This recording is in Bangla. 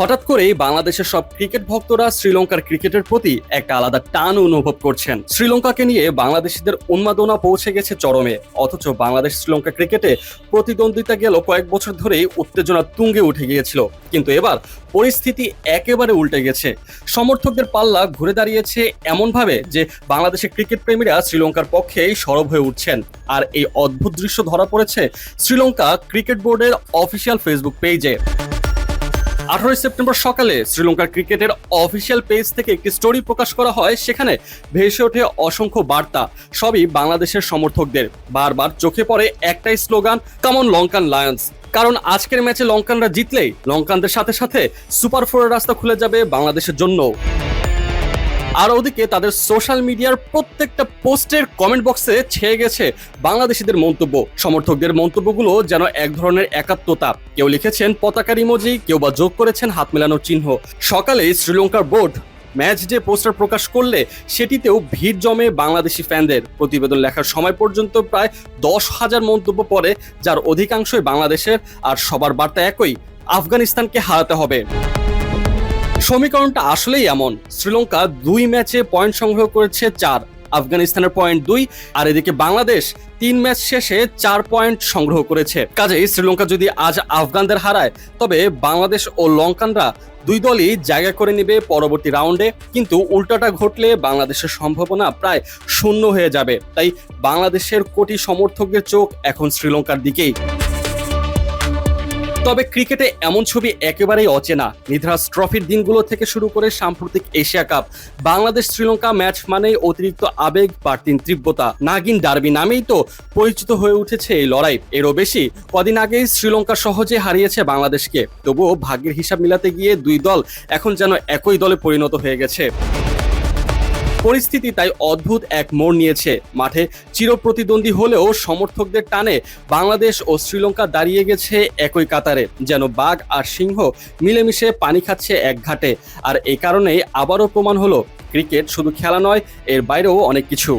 হঠাৎ করেই বাংলাদেশের সব ক্রিকেট ভক্তরা শ্রীলঙ্কার ক্রিকেটের প্রতি একটা আলাদা টান অনুভব করছেন। শ্রীলঙ্কাকে নিয়ে বাংলাদেশিদের উন্মাদনা পৌঁছে গেছে চরমে, অথচ বাংলাদেশ শ্রীলঙ্কা ক্রিকেটে প্রতিদ্বন্দ্বিতা গেল কয়েক বছর ধরেই উত্তেজনা তুঙ্গে উঠে গিয়েছিল। কিন্তু এবার পরিস্থিতি একেবারে উল্টে গেছে। সমর্থকদের পাল্লা ঘুরে দাঁড়িয়েছে এমনভাবে যে বাংলাদেশের ক্রিকেট প্রেমীরা শ্রীলঙ্কার পক্ষেই সরব হয়ে উঠছেন। আর এই অদ্ভুত দৃশ্য ধরা পড়েছে শ্রীলঙ্কা ক্রিকেট বোর্ডের অফিসিয়াল ফেসবুক পেজে। আঠারোই সেপ্টেম্বর সকালে শ্রীলঙ্কার ক্রিকেটের অফিসিয়াল পেজ থেকে একটি স্টোরি প্রকাশ করা হয়, সেখানে ভেসে ওঠে অসংখ্য বার্তা। সবই বাংলাদেশের সমর্থকদের। বারবার চোখে পড়ে একটাই স্লোগান কামন লঙ্কান লায়ন্স কারণ আজকের ম্যাচে লঙ্কানরা জিতলেই লঙ্কানদের সাথে সাথে সুপার ফোরের রাস্তা খুলে যাবে বাংলাদেশের জন্য আর ওদিকে তাদের সোশ্যাল মিডিয়ার প্রত্যেকটা পোস্টের কমেন্ট বক্সে ছেয়ে গেছে বাংলাদেশিদের মন্তব্য। সমর্থকদের মন্তব্যগুলো যেন এক ধরনের একাত্মতা। কেউ লিখেছেন পতাকার ইমোজি, কেউ বা যোগ করেছেন হাত মেলানোর চিহ্ন। সকালে শ্রীলঙ্কার বোর্ড ম্যাচ ডে পোস্টার প্রকাশ করলে সেটিতেও ভিড় জমে বাংলাদেশি ফ্যানদের। প্রতিবেদন লেখার সময় পর্যন্ত প্রায় দশ হাজার মন্তব্য পড়ে, যার অধিকাংশই বাংলাদেশের। আর সবার বার্তা একই, আফগানিস্তানকে হারাতে হবে। সমীকরণটা আসলেই এমন। শ্রীলঙ্কা দুই ম্যাচে পয়েন্ট সংগ্রহ করেছে চার, আফগানিস্তানের পয়েন্ট দুই, আর এদিকে বাংলাদেশ তিন ম্যাচ শেষে চার পয়েন্ট সংগ্রহ করেছে। কাজেই শ্রীলঙ্কা যদি আজ আফগানদের হারায়, তবে বাংলাদেশ ও লঙ্কানরা দুই দলই জায়গা করে নেবে পরবর্তী রাউন্ডে কিন্তু উল্টাটা ঘটলে বাংলাদেশের সম্ভাবনা প্রায় শূন্য হয়ে যাবে। তাই বাংলাদেশের কোটি সমর্থকদের চোখ এখন শ্রীলঙ্কার দিকেই। তবে ক্রিকেটে এমন ছবি একেবারেই অচেনা। নিধাস ট্রফির দিনগুলো থেকে শুরু করে সাম্প্রতিক Asia cup. Bangladesh Sri Lanka match মানেই অতিরিক্ত আবেগ বাড়তিন তীব্রতা। নাগিন ডার্বি নামেই তো পরিচিত হয়ে উঠেছে এই লড়াই। এরও বেশি, কদিন আগেই শ্রীলঙ্কা সহজে হারিয়েছে বাংলাদেশকে। তবুও ভাগ্যের হিসাব মিলাতে গিয়ে দুই দল এখন যেন একই দলে পরিণত হয়ে গেছে। পরিস্থিতি তাই অদ্ভুত এক মোড় নিয়েছে। মাঠে চিরপ্রতিদ্বন্দ্বী হলেও সমর্থকদের টানে বাংলাদেশ ও শ্রীলঙ্কা দাঁড়িয়ে গেছে একই কাতারে। যেন বাঘ আর সিংহ মিলেমিশে পানি খাচ্ছে এক ঘাটে। আর এ কারণেই আবারও প্রমাণ হলো, ক্রিকেট শুধু খেলা নয়, এর বাইরেও অনেক কিছু।